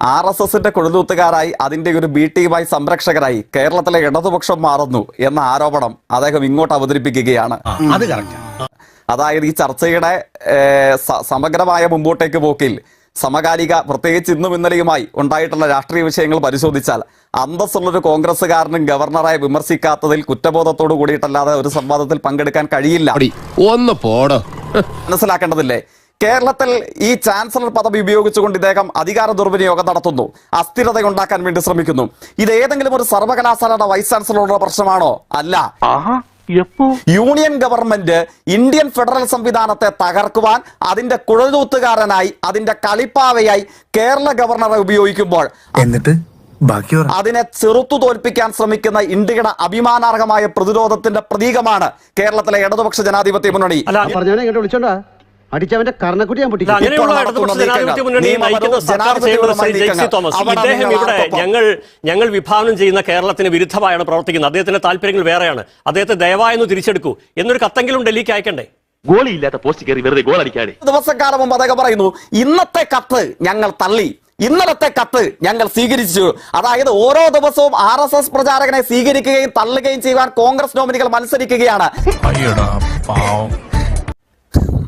R S എസിന്റെ കൊഴുതൂത്തുകാരായി അതിന്റെ ഒരു ബി ടീമായി സംരക്ഷകരായി കേരളത്തിലെ ഇടതുപക്ഷം മാറുന്നു എന്ന ആരോപണം അദ്ദേഹം ഇങ്ങോട്ട് അവതരിപ്പിക്കുകയാണ്. അത് അതായത് ഈ ചർച്ചയുടെ സമഗ്രമായ മുമ്പോട്ടേക്ക് പോക്കിൽ സമകാലിക പ്രത്യേകിച്ച് ഇന്നും ഇന്നലെയുമായി ഉണ്ടായിട്ടുള്ള രാഷ്ട്രീയ വിഷയങ്ങൾ പരിശോധിച്ചാൽ അന്തസ്സുള്ളൊരു കോൺഗ്രസ്സുകാരനും ഗവർണറായി വിമർശിക്കാത്തതിൽ കുറ്റബോധത്തോടു കൂടിയിട്ടല്ലാതെ ഒരു സംവാദത്തിൽ പങ്കെടുക്കാൻ കഴിയില്ല. ഒന്ന് പോടോ. മനസ്സിലാക്കേണ്ടതില്ലേ? കേരളത്തിൽ ഈ ചാൻസലർ പദവി ഉപയോഗിച്ചുകൊണ്ട് ഇദ്ദേഹം അധികാര ദുർവിനിയോഗം നടത്തുന്നു. അസ്ഥിരത ഉണ്ടാക്കാൻ വേണ്ടി ശ്രമിക്കുന്നു. ഇത് ഏതെങ്കിലും ഒരു സർവകലാശാലയുടെ വൈസ് ചാൻസലറുടെ പ്രശ്നമാണോ? അല്ല. യൂണിയൻ ഗവൺമെന്റ് ഇന്ത്യൻ ഫെഡറൽ സംവിധാനത്തെ തകർക്കുവാൻ അതിന്റെ കുഴലൂത്തുകാരനായി അതിന്റെ കളിപ്പാവയായി കേരള ഗവർണറെ ഉപയോഗിക്കുമ്പോൾ എന്നിട്ട് അതിനെ ചെറുത്തു തോൽപ്പിക്കാൻ ശ്രമിക്കുന്ന ഇന്ത്യയുടെ അഭിമാനാർഹമായ പ്രതിരോധത്തിന്റെ പ്രതീകമാണ് കേരളത്തിലെ ഇടതുപക്ഷ ജനാധിപത്യ മുന്നണി. അടിച്ചവന്റെ കർണക്കുട്ടി ഞാൻ അല്ല, പൊട്ടിക്കും അങ്ങനെയുള്ള ഇടതുപക്ഷ ജനാധിപത്യ മുന്നണി നയിക്കുന്ന സർക്കാർ ജനാധിപത്യ ചെയ്യുന്നത് ശ്രീ ജെയ്സി നീക്കങ്ങൾ, തോമസ് ഇദ്ദേഹം ഇവിടെ ഞങ്ങൾ ഞങ്ങൾ വിഭാവനം ചെയ്യുന്ന കേരളത്തിന് വിരുദ്ധമായാണ് പ്രവർത്തിക്കുന്നത്. അദ്ദേഹത്തിന്റെ താല്പര്യങ്ങൾ വേറെയാണ്. അദ്ദേഹത്തെ ദയവായെന്ന് തിരിച്ചെടുക്കൂ. എന്നൊരു കത്തെങ്കിലും ഡൽഹിക്ക് അയക്കണ്ടേ? ഗോളിയില്ലാത്ത പോസ്റ്റ് കയറി വെറുതെ ഗോൾ അടിക്കാതെ. ദിവസക്കാലം മുമ്പ് അതൊക്കെ പറയുന്നു ഇന്നത്തെ കത്ത് ഞങ്ങൾ തള്ളി. ഇന്നലത്തെ കത്ത് ഞങ്ങൾ സ്വീകരിച്ചു. അതായത് ഓരോ ദിവസവും ആർ എസ് എസ് പ്രചാരകനെ സ്വീകരിക്കുകയും തള്ളുകയും ചെയ്യുവാൻ കോൺഗ്രസ് നോമിനികൾ മത്സരിക്കുകയാണ്.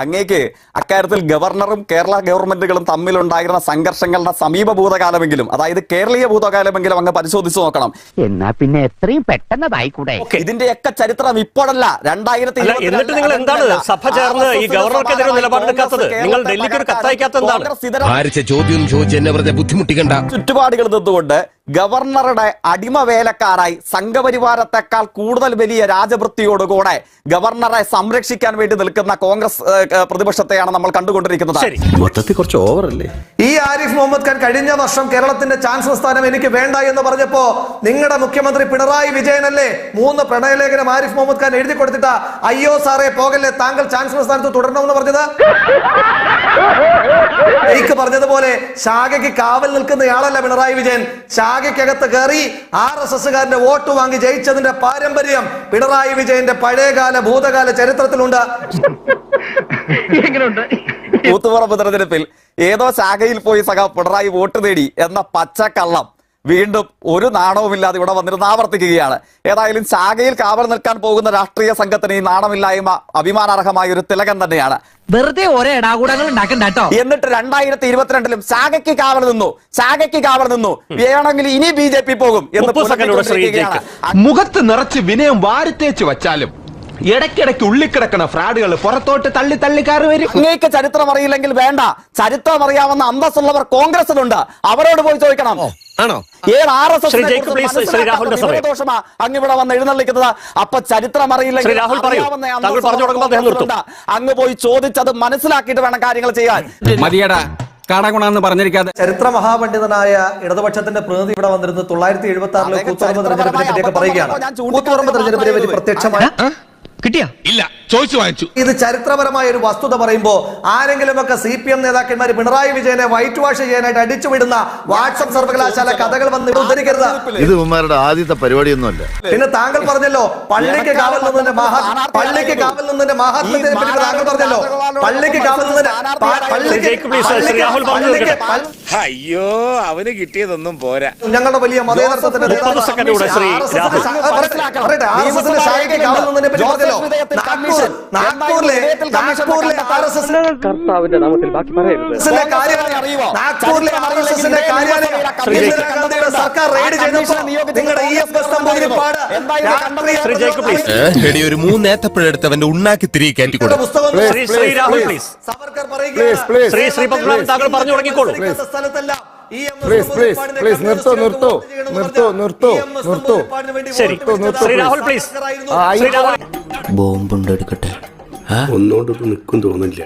അങ്ങേക്ക് അക്കാര്യത്തിൽ ഗവർണറും കേരള ഗവൺമെന്റുകളും തമ്മിലുണ്ടായിരുന്ന സംഘർഷങ്ങളുടെ സമീപ ഭൂതകാലമെങ്കിലും അതായത് കേരളീയ ഭൂതകാലമെങ്കിലും അങ്ങ് പരിശോധിച്ചു നോക്കണം. എന്നാ പിന്നെ എത്രയും പെട്ടെന്നതായിക്കൂടെ? ഇതിന്റെയൊക്കെ ചരിത്രം ഇപ്പോഴല്ല രണ്ടായിരത്തി എന്നിട്ട് നിങ്ങൾ എന്താണ് സഭ ചേർന്ന് ഈ ഗവർണർക്കെതിരെ നിലപാടെടുക്കാത്തത്? നിങ്ങൾ ഡൽഹിക്ക് ഒരു എന്താണ്? ഭാരിച്ച ചോദ്യം ചോദിച്ച് എന്നെ വെറുതെ ബുദ്ധിമുട്ടിക്കണ്ട ചുറ്റുപാടുകൾ നിന്നുകൊണ്ട് ഗവർണറുടെ അടിമ വേലക്കാരായി സംഘപരിവാരത്തെക്കാൾ കൂടുതൽ വലിയ രാജവൃത്തിയോടുകൂടെ ഗവർണറെ സംരക്ഷിക്കാൻ വേണ്ടി നിൽക്കുന്ന കോൺഗ്രസ് പ്രതിപക്ഷത്തെയാണ് നമ്മൾ കണ്ടുകൊണ്ടിരിക്കുന്നത്. ശരി. മൊത്തത്തിൽ കുറച്ച് ഓവറല്ലേ? ഈ ആരിഫ് മുഹമ്മദ് ഖാൻ കഴിഞ്ഞ വർഷം കേരളത്തിന്റെ ചാൻസലർ സ്ഥാനം എനിക്ക് വേണ്ട എന്ന് പറഞ്ഞപ്പോ നിങ്ങളുടെ മുഖ്യമന്ത്രി പിണറായി വിജയൻ വിജയനല്ലേ മൂന്ന് പ്രണയലേഖനം ആരിഫ് മുഹമ്മദ് ഖാൻ എഴുതി കൊടുത്തിട്ട അയ്യോ സാറേ പോകല്ലേ താങ്കൾ ചാൻസലർ സ്ഥാനത്ത് തുടരണമെന്ന് പറഞ്ഞത്? എനിക്ക് പറഞ്ഞതുപോലെ ശാഖയ്ക്ക് കാവൽ നിൽക്കുന്നയാളല്ല പിണറായി വിജയൻ. ശാഖയ്ക്കകത്ത് കയറി ആർ എസ് എസ്സുകാരന്റെ വോട്ട് വാങ്ങി ജയിച്ചതിന്റെ പാരമ്പര്യം പിണറായി വിജയന്റെ പഴയകാല ഭൂതകാല ചരിത്രത്തിലുണ്ട്. കൂത്തുപറമ്പ് തെരഞ്ഞെടുപ്പിൽ ഏതോ ശാഖയിൽ പോയി സഖ പിണറായി വോട്ട് നേടി എന്ന പച്ചക്കള്ളം വീണ്ടും ഒരു നാണവുമില്ലാതെ ഇവിടെ വന്നിരുന്ന് ആവർത്തിക്കുകയാണ്. ഏതായാലും ശാഖയിൽ കാവൽ നിൽക്കാൻ പോകുന്ന രാഷ്ട്രീയ സംഘത്തിന് ഈ നാണമില്ലായ്മ അഭിമാനാർഹമായ ഒരു തിലകം തന്നെയാണ്. വെറുതെ ഒരേ ഇടാകൂടങ്ങൾ ഉണ്ടാക്കണ്ട എന്നിട്ട് രണ്ടായിരത്തി ഇരുപത്തിരണ്ടിലും ശാഖയ്ക്ക് കാവൽ നിന്നു ശാഖയ്ക്ക് കാവൽ നിന്നു. വേണമെങ്കിൽ ഇനി ബി ജെ പി പോകും എന്ന്. മുഖത്ത് നിറച്ച് വിനയം വാരിത്തേച്ച് വച്ചാലും ഇടയ്ക്കിടയ്ക്ക് ഉള്ളിക്കിടക്കണ ഫ്രാഡുകൾ പുറത്തോട്ട് തള്ളി തള്ളി കയറി വരും. അങ്ങേക്ക് ചരിത്രം അറിയില്ലെങ്കിൽ വേണ്ട. ചരിത്രം അറിയാവുന്ന അന്തസ്സുള്ളവർ കോൺഗ്രസിലുണ്ട്. അവരോട് പോയി ചോദിക്കണം. ആണോ? ഏത് R S Shri Jacob please, Shri രാഹുലിന്റെ സമയം. ദോഷമാ അങ്ങ് ഇവിടെ വന്ന് എഴുന്നള്ളിക്കുന്നത്? അപ്പൊ ചരിത്രം അറിയില്ലെങ്കിൽ. അങ്ങ് പോയി ചോദിച്ചത് മനസ്സിലാക്കിയിട്ട് വേണം കാര്യങ്ങൾ ചെയ്യാൻ. മതിയടാ കടകുണെന്ന് പറഞ്ഞിരിക്കാതെ. ചരിത്ര മഹാപണ്ഡിതനായ ഇടതുപക്ഷത്തിന്റെ പ്രതിനിധി ഇവിടെ വന്നിരുന്നത് തൊള്ളായിരത്തി എഴുപത്തി ആറിലെ കൂത്തുപറമ്പ് തെരഞ്ഞെടുപ്പിനെ പറ്റിയൊക്കെ പറയുകയാണ്. കൂത്തുപറമ്പ് തെരഞ്ഞെടുപ്പിനെ പറ്റി പ്രത്യക്ഷമായി കിട്ടിയാ? ഇല്ല. ചോദിച്ചു വാങ്ങിച്ചു. ഇത് ചരിത്രപരമായ ഒരു വസ്തുത പറയുമ്പോൾ ആരെങ്കിലുമൊക്കെ സി പി എം നേതാക്കന്മാർ പിണറായി വിജയനെ വൈറ്റ് വാഷ് ചെയ്യാനായിട്ട് അടിച്ചുവിടുന്ന വാട്സപ്പ് സർവകലാശാല കഥകൾ വന്ന് ഉദ്ധരിക്കരുത്. ഇത് ഉമ്മാരുടെ ആദ്യത്തെ പരിപാടിയൊന്നുമല്ല. പിന്നെ താങ്കൾ പറഞ്ഞല്ലോ പള്ളിക്ക് കാവൽ നിന്നതിന്റെ മഹാ പള്ളിക്ക് കാവൽ നിന്നതിന്റെ മഹാത്മ്യത്തെ പറ്റി താങ്കൾ പറഞ്ഞല്ലോ. പള്ളിക്ക് കാവൽ നിന്നതിന്റെ അയ്യോ അവന് കിട്ടിയതൊന്നും പോരാ. ഞങ്ങളുടെ വലിയ മതേതരത്വത്തിന്റെ മുപ്പത് നേതാവ് സെക്കൻഡ് കൂടെ ശ്രീ RSS ന്റെ രാഹുൽ. ശാ- പറയട്ടെ, പറയട്ടെ, RSS ന്റെ ശാഖയ്ക്ക് കാവൽ നിന്നതിനെ പറ്റി പറഞ്ഞല്ലോ. സർക്കാർ റെയ്ഡ് ചെയ്തപ്പോൾ ഒരു മൂന്നേത്തപ്പഴെടുത്ത് അവന്റെ ഉണ്ണാക്കി തിരികെ കയറ്റി താങ്കൾ പറഞ്ഞു തുടങ്ങിക്കോളൂ സ്ഥലത്തെല്ലാം പ്ലീസ്, പ്ലീസ്, പ്ലീസ്, നിർത്തോ നിർത്തോ നിർത്തോ നിർത്തോ നിർത്തോ എസ് വേണ്ടി ശരി രാഹുൽ പ്ലീസ് ശ്രീ രാഹുൽ ബോംബുണ്ട് എടുക്കട്ടെ ഒന്നുകൊണ്ട് നിൽക്കും തോന്നില്ല